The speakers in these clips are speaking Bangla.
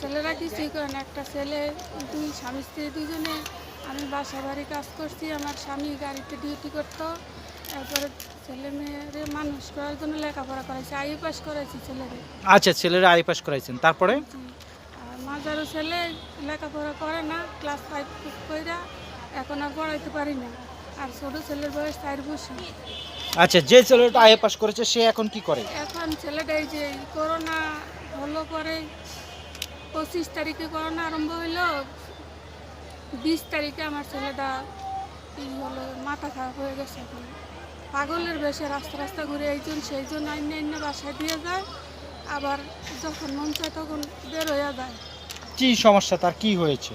ছেলেরা কিছুই করে না। একটা ছেলে দুই স্বামী স্ত্রী দুজনে আমি বাসা বাড়ি কাজ করছি আমার স্বামী গাড়িতে ডিউটি করতো। তারপরে ছেলে মেয়েরে মানুষ করার জন্য লেখাপড়া করাইছি আই পাস করাইছি ছেলেরে। আচ্ছা ছেলেরা আই পাস করাইছেন। তারপরে? মাজারও ছেলে লেখাপড়া করে না ক্লাস ফাইভ কইরা এখন আর পড়াইতে পারি না। আর ছোট ছেলের বয়স চার বছর। আচ্ছা যে ছেলেটা আই পাস করেছে সে এখন কি করে? এখন ছেলেটা এই যে করোনা হলো পরে পঁচিশ তারিখে করোনা আরম্ভ হইল বিশ তারিখে আমার ছেলেটা হলো মাথা খারাপ হয়ে গেছে এখন। পাগলের বেশে রাস্তা রাস্তা ঘুরে এইজন সেইজন অন্য অন্য বাসায় দিয়ে যায় আবার যখন মন চায় তখন বের হয়ে যায়। কি সমস্যা? তার কি হয়েছে?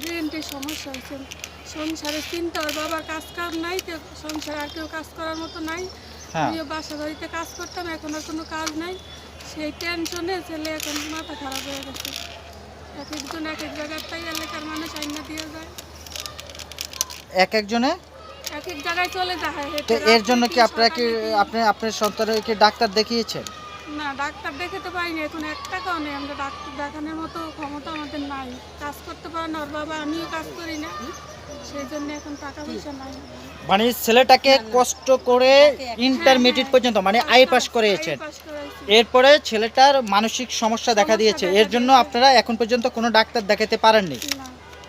ব্রেনটির সমস্যা হয়েছে। সংসারে চিন্তা ওর বাবার কাজ কাজ নাই কেউ সংসারে আর কেউ কাজ করার মতো নাই। হ্যাঁ। আমিও বাসা বাড়িতে কাজ করতাম এখন আর কোনো কাজ নাই। সেই টেনশনে ছেলে এখন মাথা খারাপ হয়ে গেছে। এক একজন এক এক জায়গায় তাই এলাকার মানুষ আইনা দিয়ে যায়। এক একজনে? এক এক জায়গায় চলে যায়। তো এর জন্য কি আপনারা কি আপনি আপনার সন্তানের কি ডাক্তার দেখিয়েছেন? না ডাক্তার দেখাতে পারিনি এখন এক টাকাও নেই। আমরা ডাক্তার দেখানোর মতো ক্ষমতা আমাদের নাই। কাজ করতে পারে না। ওর বাবা আমিও কাজ করি না। সেই জন্য এখন টাকা পয়সা নাই। মানে ছেলেটাকে কষ্ট করে ইন্টারমিডিয়েট পর্যন্ত মানে আই পাস করাইছি এরপরে ছেলেটার মানসিক সমস্যা দেখা দিয়েছে। এর জন্য আপনারা এখন পর্যন্ত কোনো ডাক্তার দেখাতে পারেননি।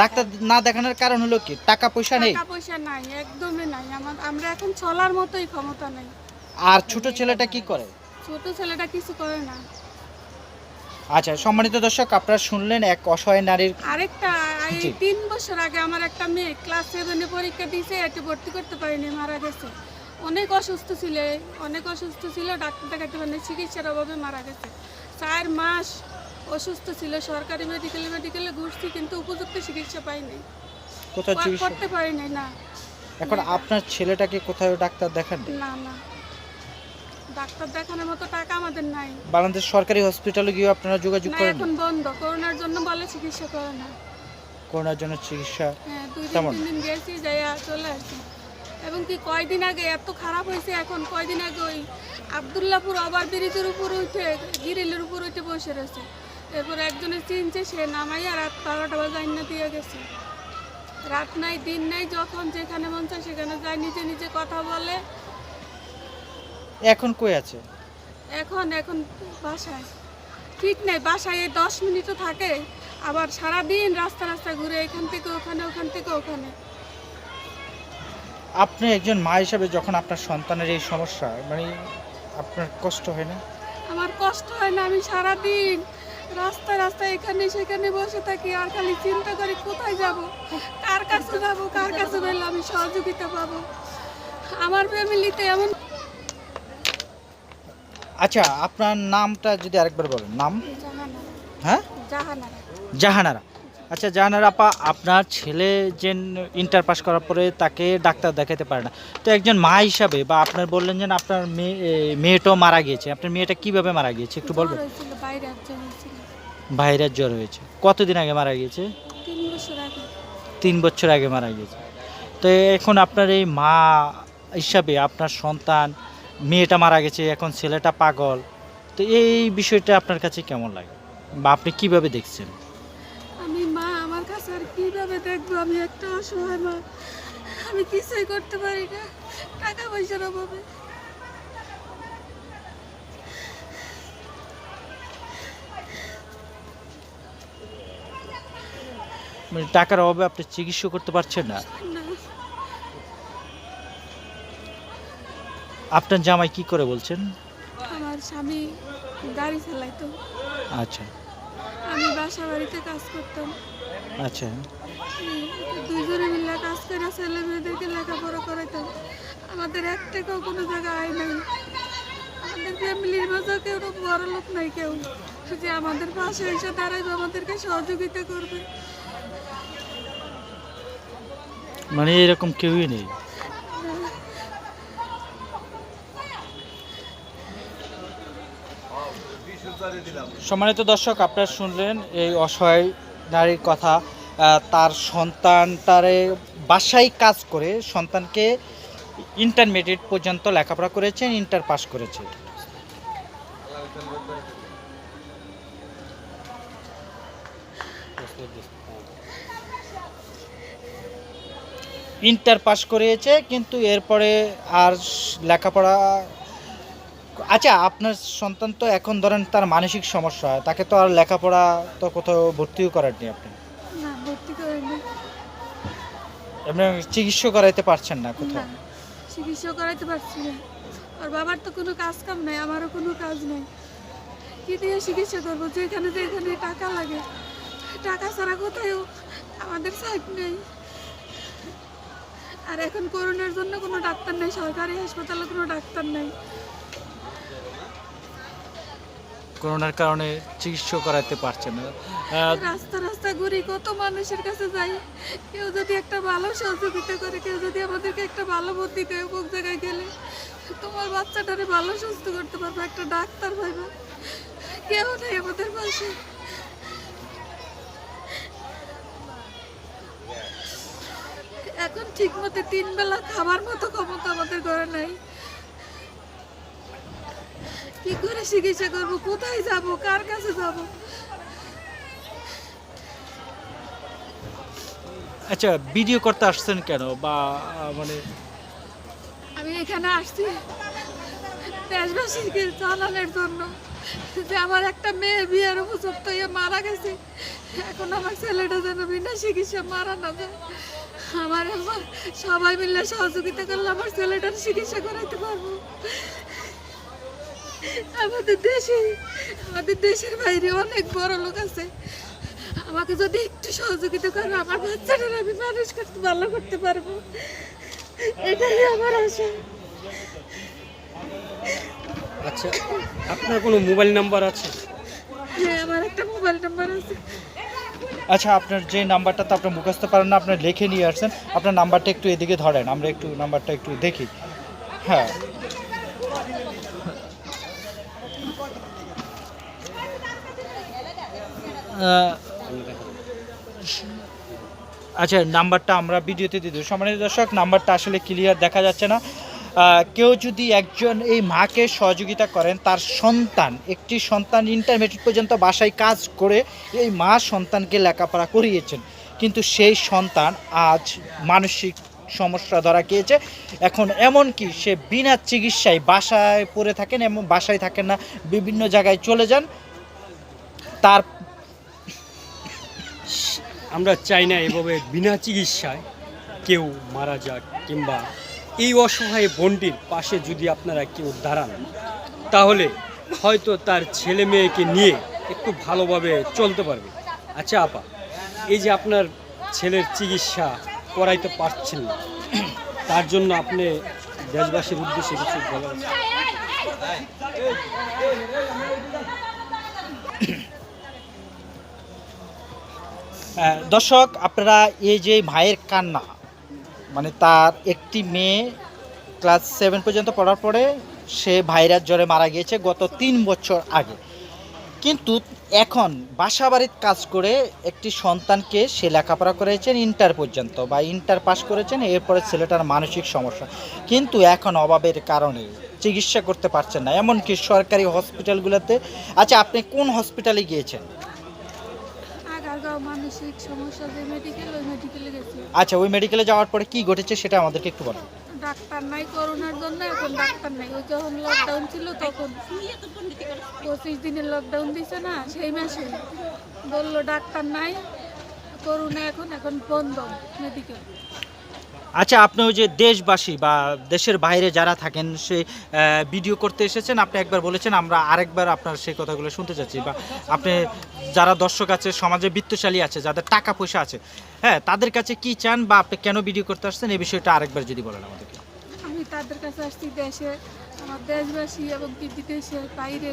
ডাক্তার না দেখানোর কারণ হলো কি? টাকা পয়সা নেই। টাকা পয়সা নাই একদমই নাই। আমার এখন চলার মতোই ক্ষমতা নাই। আর ছোট ছেলেটা কি করে? ছোট ছেলেটা কিছু করে না। আচ্ছা সম্মানিত দর্শক আপনারা শুনলেন এক অসহায় নারীর আরেকটা এই। তিন বছর আগে আমার একটা মেয়ে ক্লাস সেভেনে পরীক্ষা দিয়েছে এতে ভর্তি করতে পারিনি মারা গেছে। অনেক অসুস্থ ছিল অনেক অসুস্থ ছিল ডাক্তার দেখাতে পারিনি চিকিৎসার অভাবে মারা গেছে। চার মাস অসুস্থ ছিল সরকারি মেডিকেলে মেডিকেলে ঘুরছি কিন্তু উপযুক্ত চিকিৎসা পাইনি। কর- চিকিৎসা? করতে পারিনি না। এখন আপনার ছেলেটাকে কোথাও ডাক্তার দেখান না না। ডাক্তার দেখানোর মতো টাকা আমাদের নাই। বাংলাদেশ সরকারি হসপিটালে গিয়ে আপনারা যোগাযোগ না করেন এখন বন্ধ। করোনার জন্য বলে চিকিৎসা করে না। করোনার জন্য চিকিৎসা হ্যাঁ দুই দিন? তিন দিন গেছি যাইয়া চলে আসছি এবং কি কয়দিন আগে এত খারাপ হয়েছে এখন কয়দিন আগে ওই আবদুল্লাপুর আবার ব্রিজের উপর উঠে গিরিলের উপর উঠে বসে রয়েছে। এরপর একজনের চিনছে সে নামাইয়া রাত বারোটা বাজে আইনা দিয়ে গেছে। রাত নাই দিন নাই যখন যেখানে মন চায় সেখানে যায় নিজে নিজে কথা বলে। এখন কই আছে? এখন এখন বাসায়। ঠিক নাই বাসায় এই দশ মিনিটও থাকে আবার সারাদিন রাস্তা রাস্তা ঘুরে এখান থেকে ওখানে ওখান থেকে ওখানে। আপনি একজন মা হিসাবে যখন আপনার সন্তানের এই সমস্যা মানে আপনার কষ্ট হয় না? আমার কষ্ট হয় না আমি সারাদিন রাস্তায় রাস্তায় এখানে সেখানে বসে থাকি আর খালি চিন্তা করি কোথায় যাব কার কাছে যাব কার কাছে গেলে আমি সহযোগিতা পাবো। আমার ফ্যামিলিতে এমন আচ্ছা আপনার নামটা যদি আরেকবার বলেন নাম? জাহানারা। হ্যাঁ? জাহানারা। জাহানারা। আচ্ছা জাহানারা আপা আপনার ছেলে যে ইন্টার পাস করার পরে তাকে ডাক্তার দেখাতে পারে না। তো একজন মা হিসাবে বা আপনার বললেন যে আপনার মেয়ে মেয়েটাও মারা গিয়েছে। আপনার মেয়েটা কীভাবে মারা গিয়েছে একটু বলবেন? ভাইরাস জ্বর হয়েছে। কতদিন আগে মারা গিয়েছে? তিন বছর আগে মারা গিয়েছে। তো এখন আপনার এই মা হিসাবে আপনার সন্তান মেয়েটা মারা গেছে এখন ছেলেটা পাগল। তো এই বিষয়টা আপনার কাছে কেমন লাগে? বা আপনি কীভাবে দেখছেন? দেখব আমি একটা অসহায় মা। আমি কিছুই করতে পারি না। টাকা পয়সার অভাবে। মানে টাকার অভাবে আপনি চিকিৎসা করতে পারছেন না। আপনার জামাই কি করে বলছেন? আমার স্বামী গাড়ি চালাইতো। আচ্ছা। আমি বাসা বাড়িতে কাজ করতাম। আচ্ছা। দুইজনে মিলে কাজ করে ছেলে মেয়েদেরকে লেখাপড়া করাইতাম আমাদের এক টাকাও কোনো জায়গায় আয় নাই। আমাদের ফ্যামিলির মাঝে কেউ বড় লোক নাই কেউ। যে আমাদের পাশে এসে দাঁড়াইবে আমাদেরকে সহযোগিতা করবে। মানে এরকম কেউই নেই। সম্মানিত দর্শক আপনারা শুনলেন এই অসহায় নারীর কথা। তার সন্তানটারে বাসায় কাজ করে সন্তানকে ইন্টারমিডিয়েট পর্যন্ত লেখাপড়া করেছেন ইন্টার পাস করেছে ইন্টার পাস করিয়েছে কিন্তু এরপরে আর লেখাপড়া আচ্ছা আপনার সন্তান তো এখন ধরেন তার মানসিক সমস্যা, তাকে তো আর লেখাপড়া তো কোথাও ভর্তিও করার নেই আপনি। এমনি চিকিৎসা করাইতে পারছেন না কোথাও? চিকিৎসা করাইতে পারছি না। আর বাবার তো কোনো কাজ কাম নাই, আমারও কোনো কাজ নেই। কি দিয়ে চিকিৎসা করব? যেখানে যেখানে টাকা লাগে। টাকা ছাড়া কোথাও আমাদের সাইড নেই। আর এখন করোনার জন্য কোনো ডাক্তার নেই, সরকারি হাসপাতালে কোনো ডাক্তার নেই। করোনার কারণে চিকিৎসা করাতে পারছে না। রাস্তা রাস্তা ঘুরি কত মানুষের কাছে যাই। কেউ যদি একটা ভালো সহযোগিতা করে, কেউ যদি আমাদেরকে একটা ভালো বুদ্ধি দেয় কোন জায়গায় গেলে, তোমার বাচ্চাটারে ভালো সুস্থ করতে পারবে, একটা ডাক্তার পাইবা। কেউ নেই আমাদের পাশে। এখন ঠিক মতো তিন বেলা খাবার মতো ক্ষমতা আমাদের ঘরে নাই। কি করে চিকিৎসা করব? কোথায় যাব? কার কাছে যাব? আচ্ছা ভিডিও করতে আসছেন কেন? বা মানে আমি এখানে আসছি দেশবাসীকে জানানোর জন্য যে আমার একটা মেয়ে বিয়ের উপযুক্ত হয়ে মারা গেছে। এখন আমার ছেলেটা যেন বিনা চিকিৎসা মারা না যায়। আমার আমার সবাই মিলে সহযোগিতা করলে আমার ছেলেটার চিকিৎসা করাইতে পারব। আমাদের দেশে আমাদের দেশের বাইরে অনেক বড় লোক আছে। আমাকে যদি একটু সহযোগিতা করে আমার বাচ্চাটার আমি মানুষ করতে ভালো করতে পারব। এটাই আমার আশা। আচ্ছা আপনার কোনো মোবাইল নাম্বার আছে? হ্যাঁ আমার একটা মোবাইল নাম্বার আছে। আচ্ছা আপনার যে নাম্বারটা তো আপনি মুখস্থ পারেন না আপনার লিখে নিয়ে আসছেন আপনার নাম্বারটা একটু এদিকে ধরেন আমরা একটু নাম্বারটা একটু দেখি। হ্যাঁ। আচ্ছা নাম্বারটা আমরা ভিডিওতে দিয়ে দেবো। সম্মানিত দর্শক, নাম্বারটা আসলে ক্লিয়ার দেখা যাচ্ছে না। কেউ যদি একজন এই মাকে সহযোগিতা করেন, তার সন্তান, একটি সন্তান ইন্টারমিডিয়েট পর্যন্ত বাসায় কাজ করে এই মা সন্তানকে লেখাপড়া করিয়েছেন। কিন্তু সেই সন্তান আজ মানসিক সমস্যা ধরা গিয়েছে এখন এমন কি, সে বিনা চিকিৎসায় বাসায় পড়ে থাকেন এবং বাসায় থাকেন না, বিভিন্ন জায়গায় চলে যান। তার আমরা চাই না এভাবে বিনা চিকিৎসায় কেউ মারা যাক কিংবা এই অসহায় বোনটির পাশে যদি আপনারা কেউ দাঁড়ান, তাহলে হয়তো তার ছেলে মেয়েকে নিয়ে একটু ভালোভাবে চলতে পারবে। আচ্ছা আপা, এই যে আপনার ছেলের চিকিৎসা করাইতে পারছেন না, তার জন্য আপনি দেশবাসীর উদ্দেশ্যে কিছু বলার আছে? আহ, দর্শক, আপনারা এই যে ভাইয়ের কান্না মানে তার একটি মেয়ে ক্লাস সেভেন পর্যন্ত পড়ার পরে সে ভাইরাস জ্বরে মারা গিয়েছে গত তিন বছর আগে। কিন্তু এখন বাসা বাড়ির কাজ করে একটি সন্তানকে সে লেখাপড়া করেছেন ইন্টার পর্যন্ত বা ইন্টার পাস করেছেন, এরপরে ছেলেটার মানসিক সমস্যা। কিন্তু এখন অভাবের কারণে চিকিৎসা করতে পারছেন না। এমনকি সরকারি হসপিটালগুলোতে আচ্ছা আপনি কোন হসপিটালে গিয়েছেন? মানসিক সমস্যা যে মেডিকেল ওই মেডিকেলে গেছি। আচ্ছা ওই মেডিকেলে যাওয়ার পরে কি ঘটেছে সেটা আমাদেরকে একটু বলো ডাক্তার নাই করোনার জন্য এখন ডাক্তার নাই। ওই যখন লকডাউন ছিল তখন পঁচিশ দিনের লকডাউন দিছে না সেই মাসে বলল ডাক্তার নাই করোনা এখন এখন বন্ধ মেডিকেল আচ্ছা আপনি ওই যে দেশবাসী বা দেশের বাইরে যারা থাকেন, সে ভিডিও করতে এসেছেন। আপনি একবার বলেছেন, আমরা আরেকবার আপনার সেই কথাগুলো শুনতে চাচ্ছি। বা আপনি যারা দর্শক আছে, সমাজে বৃত্তশালী আছে, যাদের টাকা পয়সা আছে হ্যাঁ তাদের কাছে কি চান বা আপনি কেন ভিডিও করতে আসছেন? এই বিষয়টা আরেকবার যদি বলেন আমাদেরকে। আমি তাদের কাছে আসছি দেশে আমার দেশবাসী এবং কি বিদেশের বাইরে,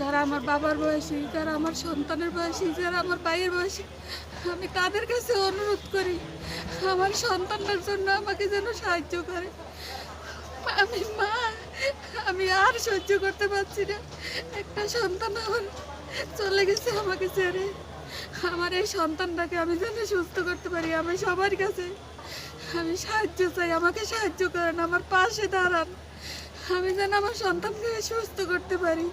যারা আমার বাবার বয়সী, যারা আমার সন্তানের বয়সী, যারা আমার ভাইয়ের বয়সী, আমি তাদের কাছে অনুরোধ করি, আমার সন্তানটার জন্য আমাকে যেন সাহায্য করে। আমি মা, আমি আর সহ্য করতে পারছি না। একটা সন্তান আমার চলে গেছে আমাকে ছেড়ে। আমার এই সন্তানটাকে আমি যেন সুস্থ করতে পারি, আমি সবার কাছে, আমি সাহায্য চাই, আমাকে সাহায্য করেন, আমার পাশে দাঁড়ান। আমি যেন আমার সন্তানকে সুস্থ করতে পারি।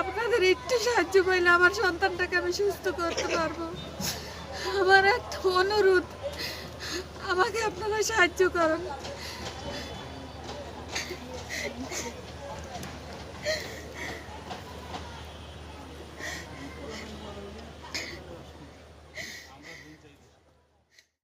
আপনাদের একটু সাহায্য পাইলে আমার সন্তানটাকে আমি সুস্থ করতে পারব। আমার একটা অনুরোধ, আমাকে আপনারা সাহায্য করেন।